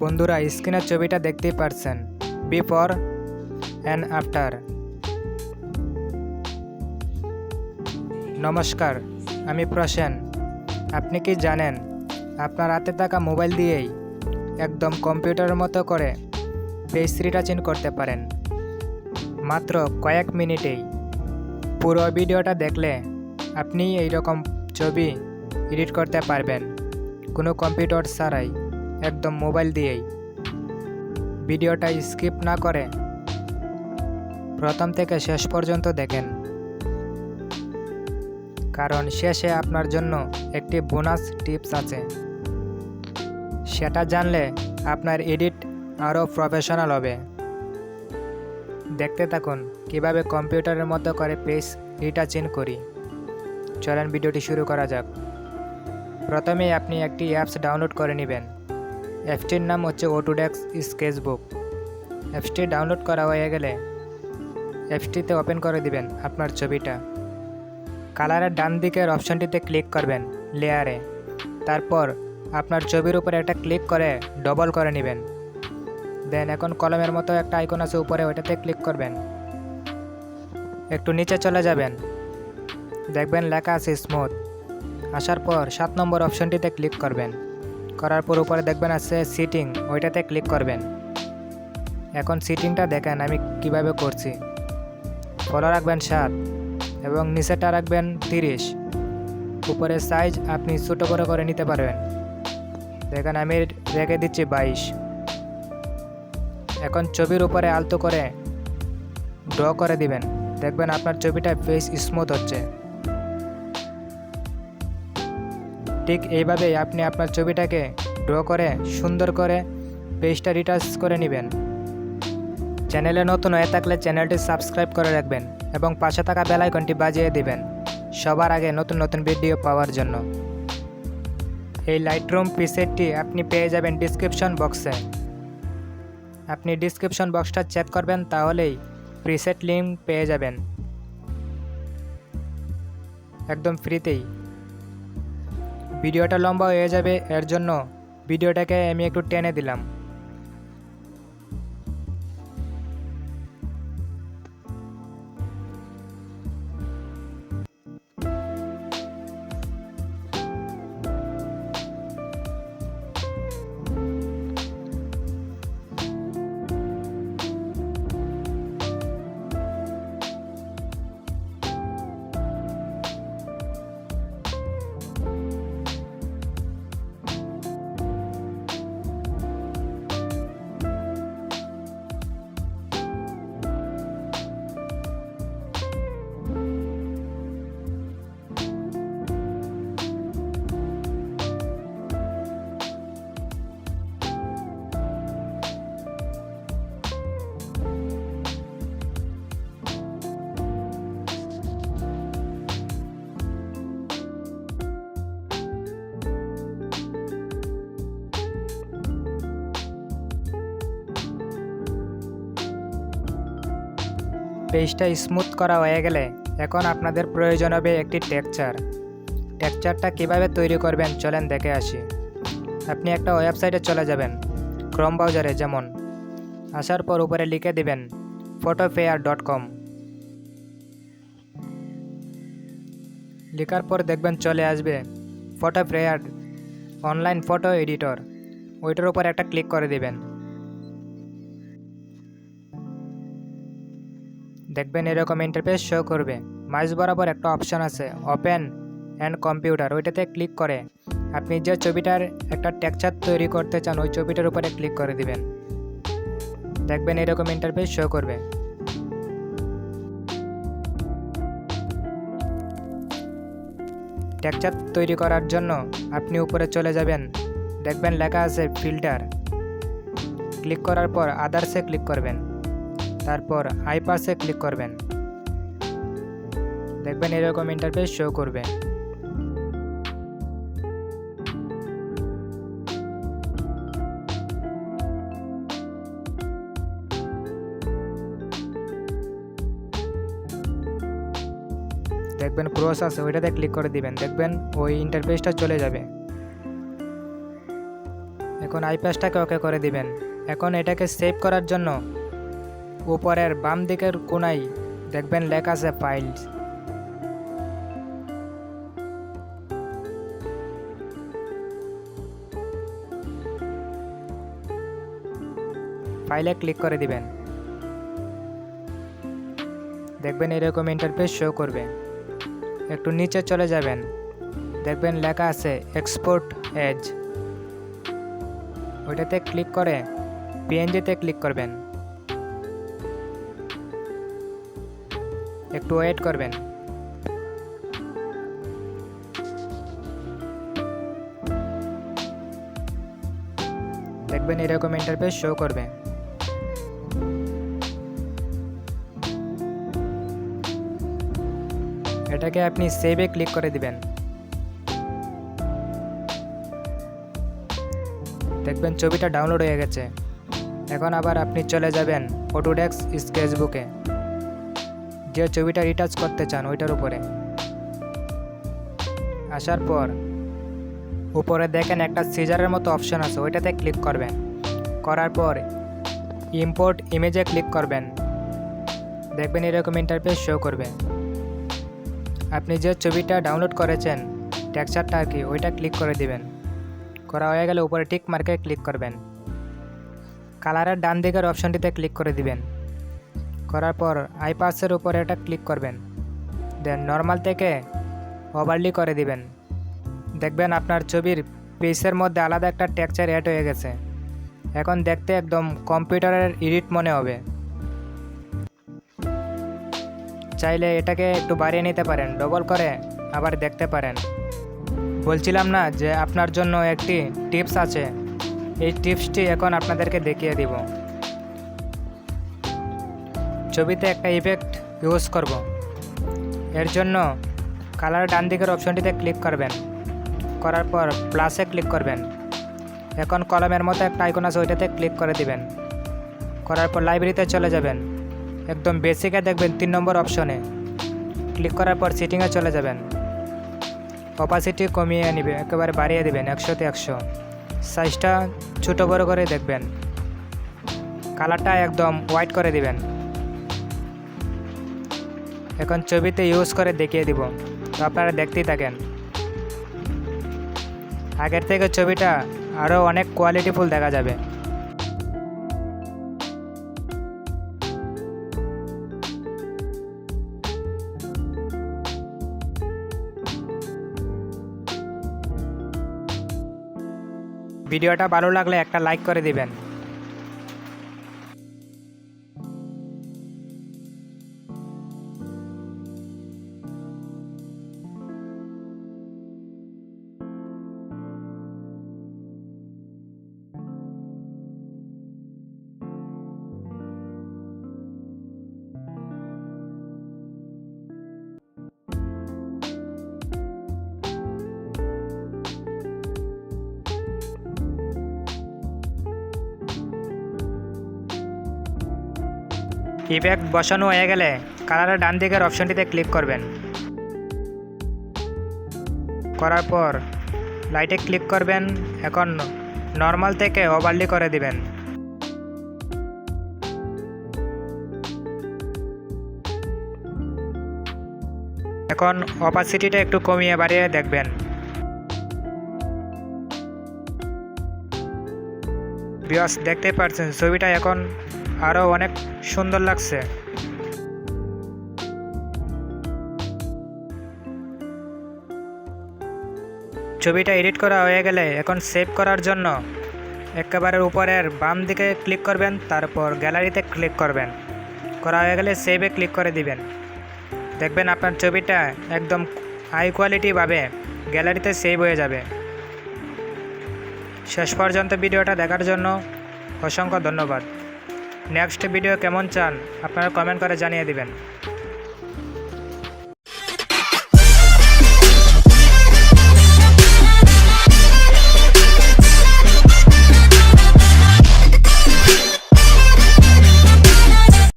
বন্ধুরা, স্ক্রিনের ছবিটা দেখতেই পারছেন। Before and after. নমস্কার, আমি প্রসেন। আপনি কি জানেন, আপনার হাতে থাকা মোবাইল দিয়েই একদম কম্পিউটারের মতো করে পেজ রিটাচিন করতে পারেন। মাত্র কয়েক মিনিটেই। পুরো ভিডিওটা দেখলে আপনি এই রকম ছবি এডিট করতে পারবেন। কোনো কম্পিউটার ছাড়াই। একদম মোবাইল দিয়েই। ভিডিওটা স্কিপ না করে প্রথম থেকে শেষ পর্যন্ত দেখেন। কারণ শেষে আপনার জন্য একটি বোনাস টিপস আছে। সেটা জানলে আপনার এডিট আরও প্রফেশনাল হবে। দেখতে থাকুন, কীভাবে কম্পিউটারের মতো করে পেজ রিটাচিন করি। চলেন ভিডিওটি শুরু করা যাক। প্রথমেই আপনি একটি অ্যাপস ডাউনলোড করে নেবেন। অ্যাপসটির নাম হচ্ছে অটোডেক্স স্কেচবুক। অ্যাপসটি ডাউনলোড করা হয়ে গেলে অ্যাপসটিতে ওপেন করে দিবেন আপনার ছবিটা। কালারের ডান দিকের অপশনটিতে ক্লিক করবেন লেয়ারে। তারপর আপনার ছবির উপরে একটা ক্লিক করে ডবল করে নেবেন। দেন এখন কলমের মতো একটা আইকন আছে উপরে ওইটাতে ক্লিক করবেন। একটু নিচে চলে যাবেন। দেখবেন লেখা আছে স্মুথ আসার পর সাত নম্বর অপশনটিতে ক্লিক করবেন। করার পর উপরে দেখবেন আছে সিটিং ওইটাতে ক্লিক করবেন। এখন সিটিংটা দেখেন আমি কীভাবে করছি। ফলো রাখবেন সাত এবং নিচেটা রাখবেন তিরিশ। উপরে সাইজ আপনি ছোটো করে করে নিতে পারবেন। দেখেন আমি রেখে দিচ্ছি বাইশ। এখন ছবির উপরে আলতো করে ড্র করে দিবেন। দেখবেন আপনার ছবিটা বেশ স্মুথ হচ্ছে। ঠিক এইভাবেই আপনি আপনার ছবিটাকে ড্র করে, সুন্দর করে পেজটা রিটাচ করে নেবেন। চ্যানেলে নতুন হয়ে থাকলে চ্যানেলটি সাবস্ক্রাইব করে রাখবেন এবং পাশে থাকা বেল আইকনটি বাজিয়ে দিবেন সবার আগে নতুন নতুন ভিডিও পাওয়ার জন্য। এই লাইটরুম প্রিসেটটি আপনি পেয়ে যাবেন ডিসক্রিপশন বক্সে আপনি ডিসক্রিপশন বক্সটা চেক করবেন তাহলেই প্রিসেট লিঙ্ক পেয়ে যাবেন। একদম ফ্রিতেই ভিডিওটা লম্বা হয়ে যাবে এর জন্য ভিডিওটাকে আমি একটু টেনে দিলাম। পেজটা স্মুথ করা হয়ে গেলে এখন আপনাদের প্রয়োজন হবে একটি টেকচার টেকচারটা কীভাবে তৈরি করবেন চলেন দেখে আসি। আপনি একটা ওয়েবসাইটে চলে যাবেন ক্রম ব্রাউজারে যেমন। আসার পর উপরে লিখে দিবেন ফটোফেয়ার ডট কম লেখার পর দেখবেন চলে আসবে ফটোফেয়ার অনলাইন ফটো এডিটর ওইটার উপর একটা ক্লিক করে দিবেন। দেখবেন এরকম ইন্টারফেস শো করবে। মাঝ বরাবর একটা অপশান আছে ওপেন অ্যান্ড কম্পিউটার ওইটাতে ক্লিক করে। আপনি যে ছবিটার একটা টেক্সচার তৈরি করতে চান, ওই ছবিটার উপরে ক্লিক করে দিবেন। দেখবেন এরকম ইন্টারফেস শো করবে। টেক্সচার তৈরি করার জন্য আপনি উপরে চলে যাবেন। দেখবেন লেখা আছে ফিল্টার ক্লিক করার পর আদার্সে ক্লিক করবেন। তারপর আইপাসে ক্লিক করবেন। দেখবেন এরকম ইন্টারফেস শো করবে। দেখবেন ক্রস আছে, ওইটাতে ক্লিক করে দিবেন। দেখবেন ওই ইন্টারফেসটা চলে যাবে। এখন আইপ্যাসটাকে ওকে করে দিবেন। এখন এটাকে সেভ করার জন্য উপরের বাম দিকের কোনায় দেখবেন লেখা আছে ফাইলস ফাইলে ক্লিক করে দিবেন। দেখবেন এরকম ইন্টারফেস শো করবে। একটু নিচে চলে যাবেন। দেখবেন লেখা আছে এক্সপোর্ট এজ ওইটাতে ক্লিক করে পিএনজিতে ক্লিক করবেন। একটু ওয়েট করবেন। দেখবেন এরকম ইন্টারফেস শো করবে। এটাকে আপনি সেভে ক্লিক করে দিবেন। দেখবেন ছবিটা ডাউনলোড হয়ে গেছে। এখন আবার আপনি চলে যাবেন অটোডেক্স স্কেচবুকে যে ছবিটা রিটাচ করতে চান, ওইটার উপরে। আসার পর, উপরে দেখেন একটা সিজারের মতো অপশন আছে, ওইটাতে ক্লিক করবেন। করার পর ইম্পোর্ট ইমেজে ক্লিক করবেন। দেখবেন এরকম ইন্টারফেস শো করবে। আপনি যে ছবিটা ডাউনলোড করেছেন টেক্সচারটা আর কি, ওইটা ক্লিক করে দিবেন। করা হয়ে গেলে উপরে টিক মার্কে ক্লিক করবেন। কালারের ডান দিকের অপশনটিতে ক্লিক করে দিবেন। করার পর আইপাসের উপরে এটা ক্লিক করবেন। দেন নর্মাল থেকে ওভারলি করে দিবেন। দেখবেন আপনার ছবির পেজের মধ্যে আলাদা একটা টেক্সচার অ্যাড হয়ে গেছে। এখন দেখতে একদম কম্পিউটারের এডিট মনে হবে। চাইলে এটাকে একটু বাড়িয়ে নিতে পারেন ডবল করে আবার দেখতে পারেন। বলছিলাম না যে আপনার জন্য একটি টিপস আছে। এই টিপসটি এখন আপনাদেরকে দেখিয়ে দিব। ছবিতে একটা ইফেক্ট ইউজ করব। এর জন্য কালার ডান দিকের অপশনটিতে ক্লিক করবেন। করার পর প্লাসে ক্লিক করবেন। এখন কলমের মতো একটা আইকন আছে, ওইটাতে ক্লিক করে দিবেন। করার পর লাইব্রেরিতে চলে যাবেন। একদম বেসিকে দেখবেন তিন নম্বর অপশনে ক্লিক করার পর সিটিংয়ে চলে যাবেন। অপাসিটি কমিয়ে নিবে, একেবারে বাড়িয়ে দিবেন, একশোতে একশো। সাইজটা ছোটো বড়ো করে দেখবেন। কালারটা একদম হোয়াইট করে দিবেন। এখন ছবিতে ইউজ করে দেখিয়ে দিব। তো আপনারা দেখতেই থাকেন। আগের থেকে ছবিটা আরও অনেক কোয়ালিটিফুল দেখা যাবে। ভিডিওটা ভালো লাগলে একটা লাইক করে দিবেন। ইফেক্ট বসানো হয়ে গেলে কালারের ডান দিকের অপশনটিতে ক্লিক করবেন। করার পর লাইটে ক্লিক করবেন, এখন নর্মাল থেকে ওভারলি করে দিবেন। এখন অপাসিটিটা একটু কমিয়ে বাড়িয়ে দেখবেন। বিয়স দেখতে পাচ্ছেন, ছবিটা এখন আরও অনেক সুন্দর লাগছে। ছবিটা এডিট করা হয়ে গেলে এখন সেভ করার জন্য একেবারে উপরের বাম দিকে ক্লিক করবেন, তারপর গ্যালারিতে ক্লিক করবেন। করা হয়ে গেলে সেভে ক্লিক করে দিবেন। দেখবেন আপনার ছবিটা একদম হাই কোয়ালিটিভাবে গ্যালারিতে সেভ হয়ে যাবে। শেষ পর্যন্ত ভিডিওটা দেখার জন্য অসংখ্য ধন্যবাদ। নেক্সট ভিডিও কেমন চান আপনারা কমেন্ট করে জানিয়ে দিবেন।